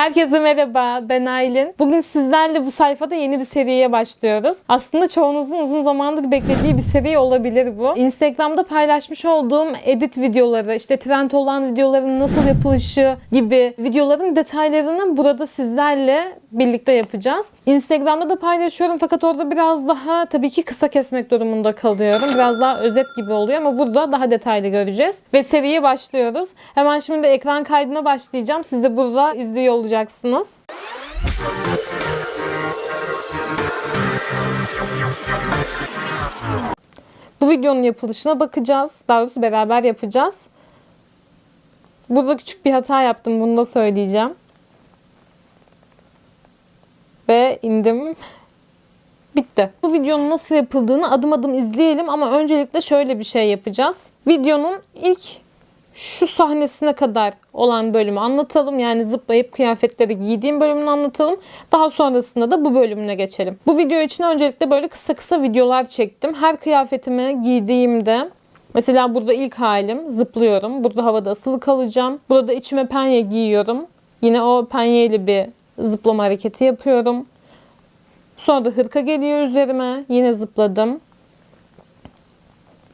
Herkese merhaba, ben Aylin. Bugün sizlerle bu sayfada yeni bir seriye başlıyoruz. Aslında çoğunuzun uzun zamandır beklediği bir seri olabilir bu. Instagram'da paylaşmış olduğum edit videoları, işte trend olan videoların nasıl yapılışı gibi videoların detaylarını burada sizlerle birlikte yapacağız. Instagram'da da paylaşıyorum fakat orada biraz daha tabii ki kısa kesmek durumunda kalıyorum. Biraz daha özet gibi oluyor ama burada daha detaylı göreceğiz. Ve seriye başlıyoruz. Hemen şimdi ekran kaydına başlayacağım. Siz de burada izliyor olacaksınız. Bu videonun yapılışına bakacağız. Daha doğrusu beraber yapacağız. Burada küçük bir hata yaptım. Bunu da söyleyeceğim. Ve indim. Bitti. Bu videonun nasıl yapıldığını adım adım izleyelim ama öncelikle şöyle bir şey yapacağız. Videonun ilk şu sahnesine kadar olan bölümü anlatalım. Yani zıplayıp kıyafetleri giydiğim bölümünü anlatalım. Daha sonrasında da bu bölümüne geçelim. Bu video için öncelikle böyle kısa kısa videolar çektim. Her kıyafetimi giydiğimde Mesela burada ilk halim zıplıyorum. Burada havada asılı kalacağım. Burada içime penye giyiyorum. Yine o penyeyle bir zıplama hareketi yapıyorum. Sonra da hırka geliyor üzerime. Yine zıpladım.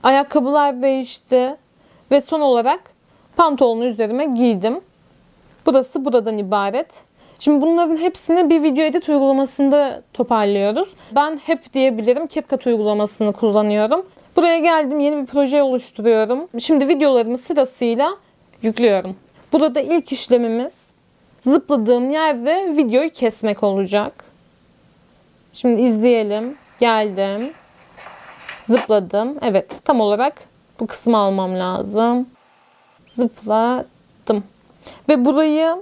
Ayakkabılar değişti. Ve son olarak pantolonu üzerime giydim. Burası buradan ibaret. Şimdi bunların hepsini bir video edit uygulamasında toparlıyoruz. Ben hep diyebilirim CapCut uygulamasını kullanıyorum. Buraya geldim yeni bir proje oluşturuyorum. Şimdi videolarımı sırasıyla yüklüyorum. Burada ilk işlemimiz zıpladığım yerde videoyu kesmek olacak. Şimdi izleyelim. Geldim. Zıpladım. Evet tam olarak bu kısmı almam lazım. Zıpladım. Ve burayı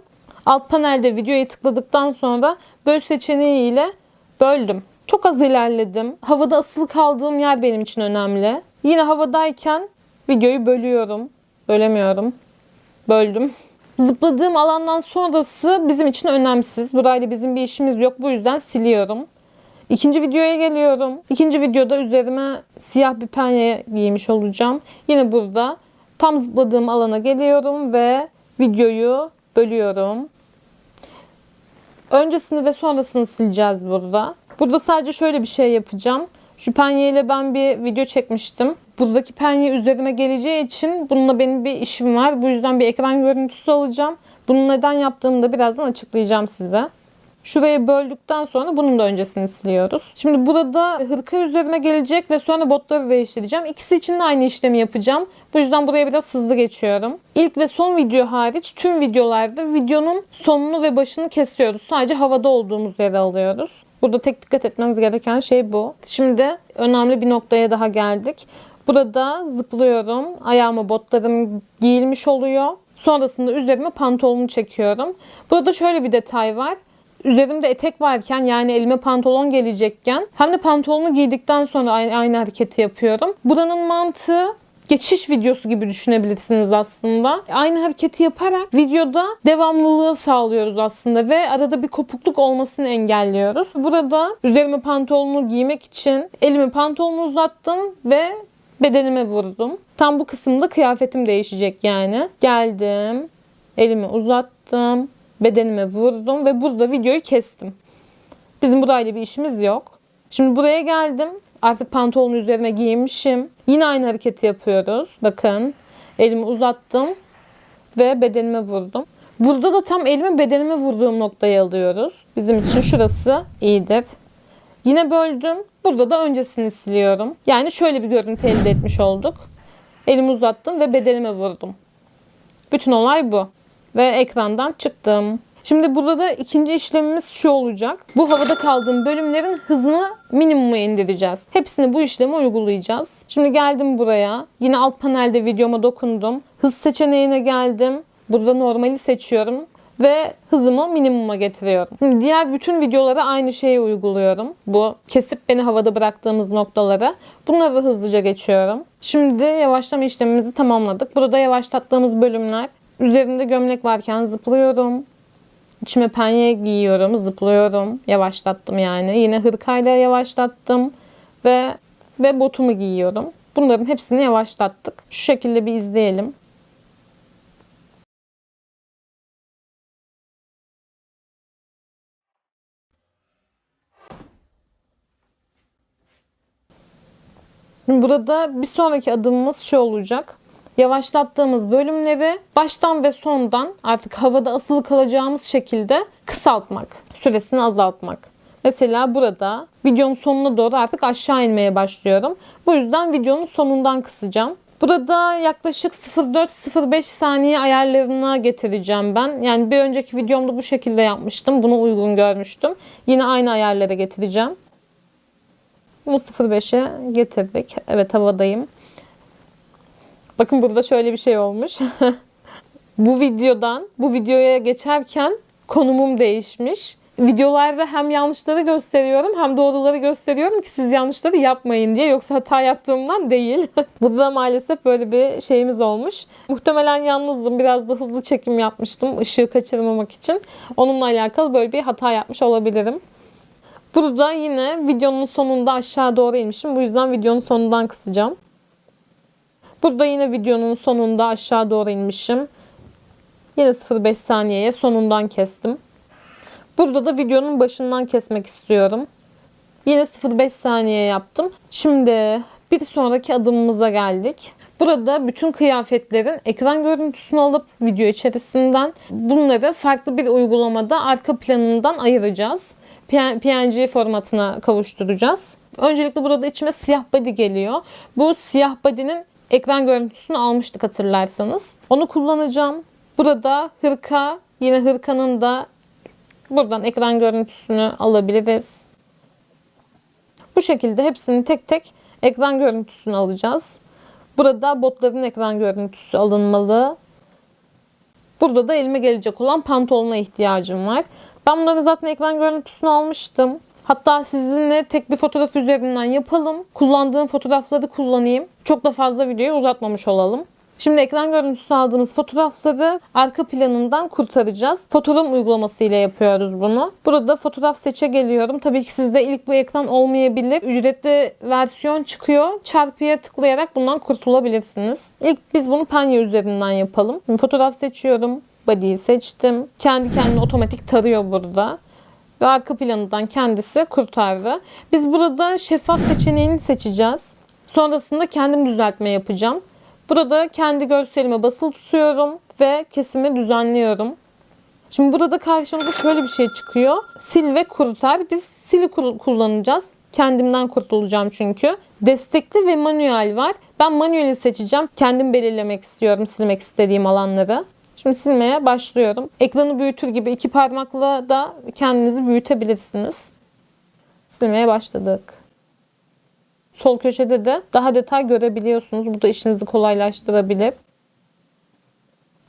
alt panelde videoya tıkladıktan sonra böl seçeneği ile böldüm. Çok az ilerledim. Havada asılı kaldığım yer benim için önemli. Yine havadayken videoyu bölüyorum. Bölemiyorum. Böldüm. Zıpladığım alandan sonrası bizim için önemsiz. Burayla bizim bir işimiz yok. Bu yüzden siliyorum. İkinci videoya geliyorum. İkinci videoda üzerime siyah bir penye giymiş olacağım. Yine burada tam zıpladığım alana geliyorum ve videoyu bölüyorum. Öncesini ve sonrasını sileceğiz burada. Burada sadece şöyle bir şey yapacağım. Şu penyeyle ben bir video çekmiştim. Buradaki penye üzerime geleceği için bununla benim bir işim var. Bu yüzden bir ekran görüntüsü alacağım. Bunu neden yaptığımı da birazdan açıklayacağım size. Şurayı böldükten sonra bunun da öncesini siliyoruz. Şimdi burada hırka üzerime gelecek ve sonra botları değiştireceğim. İkisi için de aynı işlemi yapacağım. Bu yüzden buraya biraz hızlı geçiyorum. İlk ve son video hariç tüm videolarda videonun sonunu ve başını kesiyoruz. Sadece havada olduğumuz yere alıyoruz. Burada tek dikkat etmemiz gereken şey bu. Şimdi önemli bir noktaya daha geldik. Burada zıplıyorum. Ayağıma botlarım giyilmiş oluyor. Sonrasında üzerime pantolonumu çekiyorum. Burada şöyle bir detay var. Üzerimde etek varken yani elime pantolon gelecekken hem de pantolonu giydikten sonra aynı, aynı hareketi yapıyorum. Buranın mantığı geçiş videosu gibi düşünebilirsiniz aslında. Aynı hareketi yaparak videoda devamlılığı sağlıyoruz aslında ve arada bir kopukluk olmasını engelliyoruz. Burada üzerime pantolonu giymek için elimi pantolonu uzattım ve bedenime vurdum. Tam bu kısımda kıyafetim değişecek yani. Geldim, elimi uzattım, bedenime vurdum ve burada videoyu kestim. Bizim burayla bir işimiz yok. Şimdi buraya geldim. Artık pantolonu üzerime giymişim. Yine aynı hareketi yapıyoruz. Bakın elimi uzattım ve bedenime vurdum. Burada da tam elimi bedenime vurduğum noktayı alıyoruz. Bizim için şurası iyidir. Yine böldüm. Burada da öncesini siliyorum. Yani şöyle bir görüntü elde etmiş olduk. Elimi uzattım ve bedenime vurdum. Bütün olay bu. Ve ekrandan çıktım. Şimdi burada da ikinci işlemimiz şu olacak. Bu havada kaldığım bölümlerin hızını minimuma indireceğiz. Hepsini bu işlemi uygulayacağız. Şimdi geldim buraya. Yine alt panelde videoma dokundum. Hız seçeneğine geldim. Burada normali seçiyorum ve hızımı minimuma getiriyorum. Şimdi diğer bütün videolara aynı şeyi uyguluyorum. Bu kesip beni havada bıraktığımız noktalara. Bunları hızlıca geçiyorum. Şimdi yavaşlama işlemimizi tamamladık. Burada yavaşlattığımız bölümler. Üzerimde gömlek varken zıplıyorum. İçime penye giyiyorum, zıplıyorum. Yavaşlattım yani. Yine hırkayla yavaşlattım ve ve botumu giyiyorum. Bunların hepsini yavaşlattık. Şu şekilde bir izleyelim. Burada bir sonraki adımımız şu olacak. Yavaşlattığımız bölümleri baştan ve sondan artık havada asılı kalacağımız şekilde kısaltmak, süresini azaltmak. Mesela burada videonun sonuna doğru artık aşağı inmeye başlıyorum. Bu yüzden videonun sonundan kısacağım. Burada yaklaşık 0.4-0.5 saniye ayarlarına getireceğim ben. Yani bir önceki videomda bu şekilde yapmıştım. Bunu uygun görmüştüm. Yine aynı ayarlara getireceğim. Bunu 0.5'e getirdik. Evet havadayım. Bakın burada şöyle bir şey olmuş. bu videodan bu videoya geçerken konumum değişmiş. Videolarda hem yanlışları gösteriyorum hem doğruları gösteriyorum ki siz yanlışları yapmayın diye. Yoksa hata yaptığımdan değil. Burada maalesef böyle bir şeyimiz olmuş. Muhtemelen yalnızdım. Biraz da hızlı çekim yapmıştım ışığı kaçırmamak için. Onunla alakalı böyle bir hata yapmış olabilirim. Burada yine videonun sonunda aşağı doğru inmişim. Bu yüzden videonun sonundan kısacağım. Burada yine videonun sonunda aşağı doğru inmişim. Yine 0.5 saniyeye sonundan kestim. Burada da videonun başından kesmek istiyorum. Yine 0.5 saniye yaptım. Şimdi bir sonraki adımımıza geldik. Burada bütün kıyafetlerin ekran görüntüsünü alıp video içerisinden bunları farklı bir uygulamada arka planından ayıracağız. PNG formatına kavuşturacağız. Öncelikle burada içime siyah body geliyor. Bu siyah body'nin ekran görüntüsünü almıştık hatırlarsanız. Onu kullanacağım. Burada hırka, yine hırkanın da buradan ekran görüntüsünü alabiliriz. Bu şekilde hepsini tek tek ekran görüntüsünü alacağız. Burada botların ekran görüntüsü alınmalı. Burada da elime gelecek olan pantolona ihtiyacım var. Ben bunları zaten ekran görüntüsünü almıştım. Hatta sizinle tek bir fotoğraf üzerinden yapalım. Kullandığım fotoğrafları kullanayım. Çok da fazla videoyu uzatmamış olalım. Şimdi ekran görüntüsü aldığımız fotoğrafları arka planından kurtaracağız. Fotoğraf uygulaması ile yapıyoruz bunu. Burada fotoğraf seçe geliyorum. Tabii ki sizde ilk bu ekran olmayabilir. Ücretli versiyon çıkıyor. Çarpıya tıklayarak bundan kurtulabilirsiniz. İlk biz bunu penye üzerinden yapalım. Şimdi fotoğraf seçiyorum. Body'yi seçtim. Kendi kendine otomatik tarıyor burada ve arka planından kendisi kurtardı. Biz burada şeffaf seçeneğini seçeceğiz. Sonrasında kendim düzeltme yapacağım. Burada kendi görselime basılı tutuyorum ve kesimi düzenliyorum. Şimdi burada karşımıza şöyle bir şey çıkıyor. Sil ve kurtar. Biz sili kullanacağız. Kendimden kurtulacağım çünkü. Destekli ve manuel var. Ben manueli seçeceğim. Kendim belirlemek istiyorum silmek istediğim alanları. Şimdi silmeye başlıyorum. Ekranı büyütür gibi iki parmakla da kendinizi büyütebilirsiniz. Silmeye başladık. Sol köşede de daha detay görebiliyorsunuz. Bu da işinizi kolaylaştırabilir.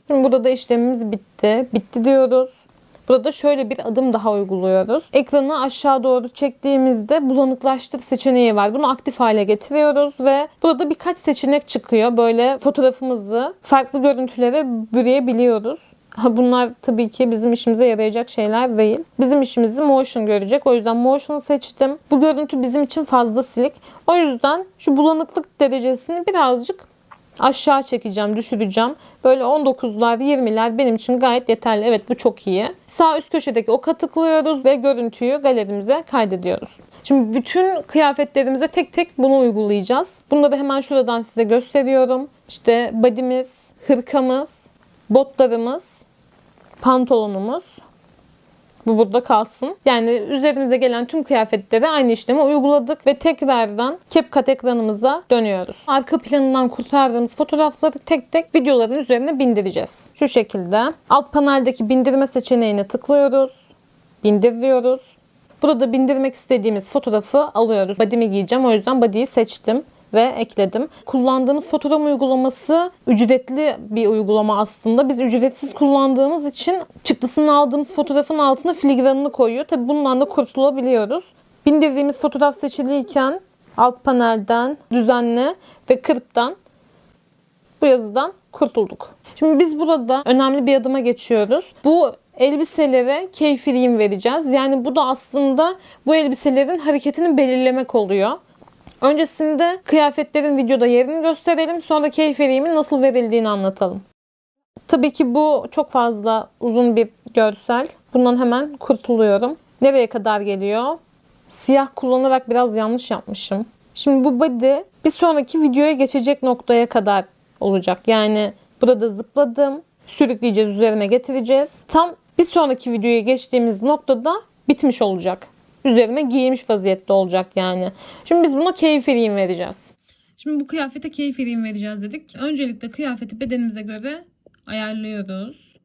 Şimdi burada da işlemimiz bitti. Bitti diyoruz. Burada şöyle bir adım daha uyguluyoruz. Ekranı aşağı doğru çektiğimizde bulanıklaştır seçeneği var. Bunu aktif hale getiriyoruz ve burada birkaç seçenek çıkıyor. Böyle fotoğrafımızı farklı görüntülere bürüyebiliyoruz. Bunlar tabii ki bizim işimize yarayacak şeyler değil. Bizim işimizi motion görecek. O yüzden motion'u seçtim. Bu görüntü bizim için fazla silik. O yüzden şu bulanıklık derecesini birazcık aşağı çekeceğim, düşüreceğim. Böyle 19'lar, 20'ler benim için gayet yeterli. Evet bu çok iyi. Sağ üst köşedeki oka tıklıyoruz ve görüntüyü galerimize kaydediyoruz. Şimdi bütün kıyafetlerimize tek tek bunu uygulayacağız. Bunları hemen şuradan size gösteriyorum. İşte body'miz, hırkamız, botlarımız, pantolonumuz, bu burada kalsın. Yani üzerimize gelen tüm kıyafetlere aynı işlemi uyguladık ve tekrardan CapCut ekranımıza dönüyoruz. Arka planından kurtardığımız fotoğrafları tek tek videoların üzerine bindireceğiz. Şu şekilde. Alt paneldeki bindirme seçeneğine tıklıyoruz. Bindiriyoruz. Burada bindirmek istediğimiz fotoğrafı alıyoruz. Body'mi giyeceğim. O yüzden body'yi seçtim ve ekledim. Kullandığımız fotoğraf uygulaması ücretli bir uygulama aslında. Biz ücretsiz kullandığımız için çıktısını aldığımız fotoğrafın altına filigranını koyuyor. Tabi bundan da kurtulabiliyoruz. Bindirdiğimiz fotoğraf seçiliyken alt panelden düzenle ve kırptan bu yazıdan kurtulduk. Şimdi biz burada önemli bir adıma geçiyoruz. Bu elbiselere keyfiliğim vereceğiz. Yani bu da aslında bu elbiselerin hareketini belirlemek oluyor. Öncesinde kıyafetlerin videoda yerini gösterelim. Sonra keyif verimin nasıl verildiğini anlatalım. Tabii ki bu çok fazla uzun bir görsel. Bundan hemen kurtuluyorum. Nereye kadar geliyor? Siyah kullanarak biraz yanlış yapmışım. Şimdi bu body bir sonraki videoya geçecek noktaya kadar olacak. Yani burada zıpladım. Sürükleyeceğiz, üzerine getireceğiz. Tam bir sonraki videoya geçtiğimiz noktada bitmiş olacak. Üzerime giymiş vaziyette olacak yani. Şimdi biz buna keyif vereceğiz. Şimdi bu kıyafete keyif vereceğiz dedik. Öncelikle kıyafeti bedenimize göre ayarlıyoruz.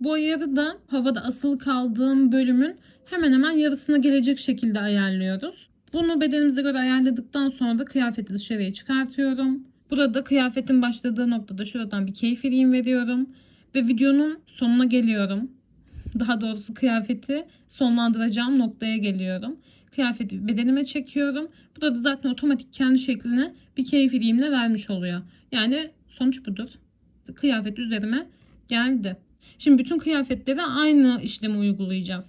Bu ayarı da havada asılı kaldığım bölümün hemen hemen yarısına gelecek şekilde ayarlıyoruz. Bunu bedenimize göre ayarladıktan sonra da kıyafeti dışarıya çıkartıyorum. Burada kıyafetin başladığı noktada şuradan bir keyif veriyorum. Ve videonun sonuna geliyorum. Daha doğrusu kıyafeti sonlandıracağım noktaya geliyorum. Kıyafeti bedenime çekiyorum. Burada da zaten otomatik kendi şekline bir keyif vereyimle vermiş oluyor. Yani sonuç budur. Kıyafet üzerime geldi. Şimdi bütün kıyafetlere aynı işlemi uygulayacağız.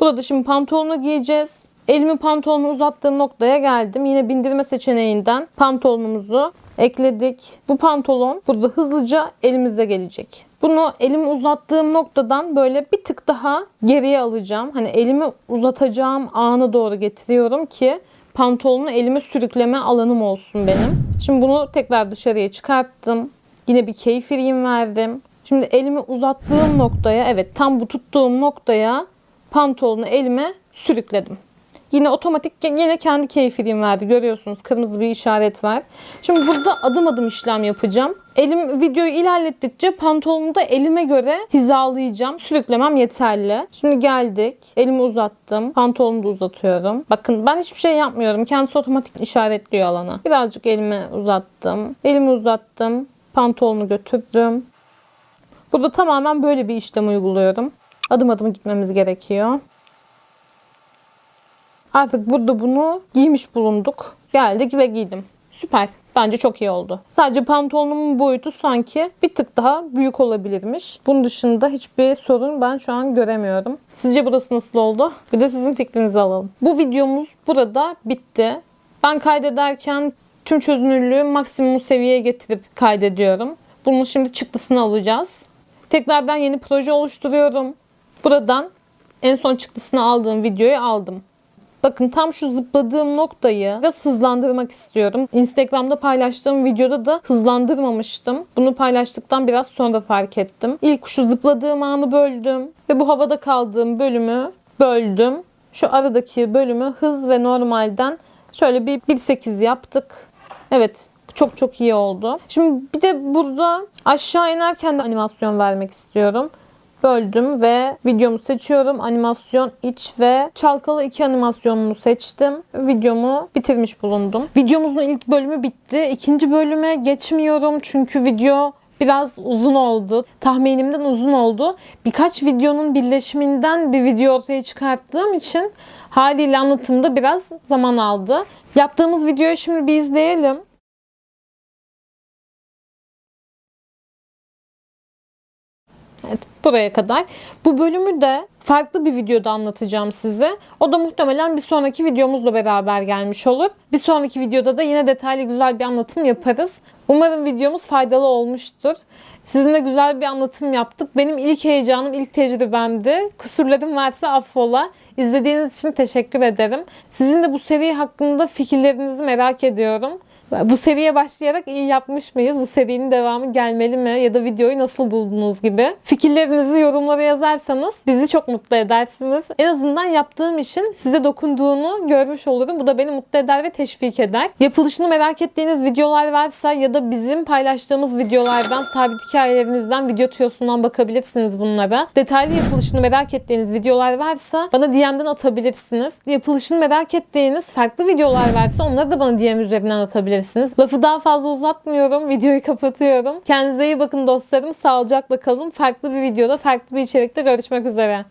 Burada şimdi pantolonu giyeceğiz. Elimi pantolonu uzattığım noktaya geldim. Yine bindirme seçeneğinden pantolonumuzu ekledik. Bu pantolon burada hızlıca elimize gelecek. Bunu elimi uzattığım noktadan böyle bir tık daha geriye alacağım. Hani elimi uzatacağım anı doğru getiriyorum ki pantolonu elime sürükleme alanım olsun benim. Şimdi bunu tekrar dışarıya çıkarttım. Yine bir keyif vereyim verdim. Şimdi elimi uzattığım noktaya evet tam bu tuttuğum noktaya pantolonu elime sürükledim. Yine otomatik yine kendi keyfiliğim verdi. Görüyorsunuz kırmızı bir işaret var. Şimdi burada adım adım işlem yapacağım. Elim videoyu ilerlettikçe pantolonu da elime göre hizalayacağım. Sürüklemem yeterli. Şimdi geldik. Elimi uzattım. Pantolonu da uzatıyorum. Bakın ben hiçbir şey yapmıyorum. Kendisi otomatik işaretliyor alana. Birazcık elimi uzattım. Elimi uzattım. Pantolonu götürdüm. Burada tamamen böyle bir işlem uyguluyorum. Adım adım gitmemiz gerekiyor. Artık burada bunu giymiş bulunduk. Geldik ve giydim. Süper. Bence çok iyi oldu. Sadece pantolonumun boyutu sanki bir tık daha büyük olabilirmiş. Bunun dışında hiçbir sorun ben şu an göremiyorum. Sizce burası nasıl oldu? Bir de sizin fikrinizi alalım. Bu videomuz burada bitti. Ben kaydederken tüm çözünürlüğü maksimum seviyeye getirip kaydediyorum. Bunun şimdi çıktısını alacağız. Tekrardan yeni proje oluşturuyorum. Buradan en son çıktısını aldığım videoyu aldım. Bakın tam şu zıpladığım noktayı biraz hızlandırmak istiyorum. Instagram'da paylaştığım videoda da hızlandırmamıştım. Bunu paylaştıktan biraz sonra fark ettim. İlk şu zıpladığım anı böldüm ve bu havada kaldığım bölümü böldüm. Şu aradaki bölümü hız ve normalden şöyle bir 1.8 yaptık. Evet çok çok iyi oldu. Şimdi bir de burada aşağı inerken de animasyon vermek istiyorum böldüm ve videomu seçiyorum. Animasyon iç ve çalkalı iki animasyonunu seçtim. Videomu bitirmiş bulundum. Videomuzun ilk bölümü bitti. İkinci bölüme geçmiyorum çünkü video biraz uzun oldu. Tahminimden uzun oldu. Birkaç videonun birleşiminden bir video ortaya çıkarttığım için haliyle anlatımda biraz zaman aldı. Yaptığımız videoyu şimdi bir izleyelim. Evet, buraya kadar. Bu bölümü de farklı bir videoda anlatacağım size. O da muhtemelen bir sonraki videomuzla beraber gelmiş olur. Bir sonraki videoda da yine detaylı güzel bir anlatım yaparız. Umarım videomuz faydalı olmuştur. Sizinle güzel bir anlatım yaptık. Benim ilk heyecanım, ilk tecrübemdi. Kusurlarım varsa affola. İzlediğiniz için teşekkür ederim. Sizin de bu seri hakkında fikirlerinizi merak ediyorum. Bu seriye başlayarak iyi yapmış mıyız? Bu serinin devamı gelmeli mi? Ya da videoyu nasıl buldunuz gibi. Fikirlerinizi yorumlara yazarsanız bizi çok mutlu edersiniz. En azından yaptığım işin size dokunduğunu görmüş olurum. Bu da beni mutlu eder ve teşvik eder. Yapılışını merak ettiğiniz videolar varsa ya da bizim paylaştığımız videolardan, sabit hikayelerimizden, video tüyosundan bakabilirsiniz bunlara. Detaylı yapılışını merak ettiğiniz videolar varsa bana DM'den atabilirsiniz. Yapılışını merak ettiğiniz farklı videolar varsa onları da bana DM üzerinden atabilirsiniz yapabilirsiniz. Lafı daha fazla uzatmıyorum. Videoyu kapatıyorum. Kendinize iyi bakın dostlarım. Sağlıcakla kalın. Farklı bir videoda, farklı bir içerikte görüşmek üzere.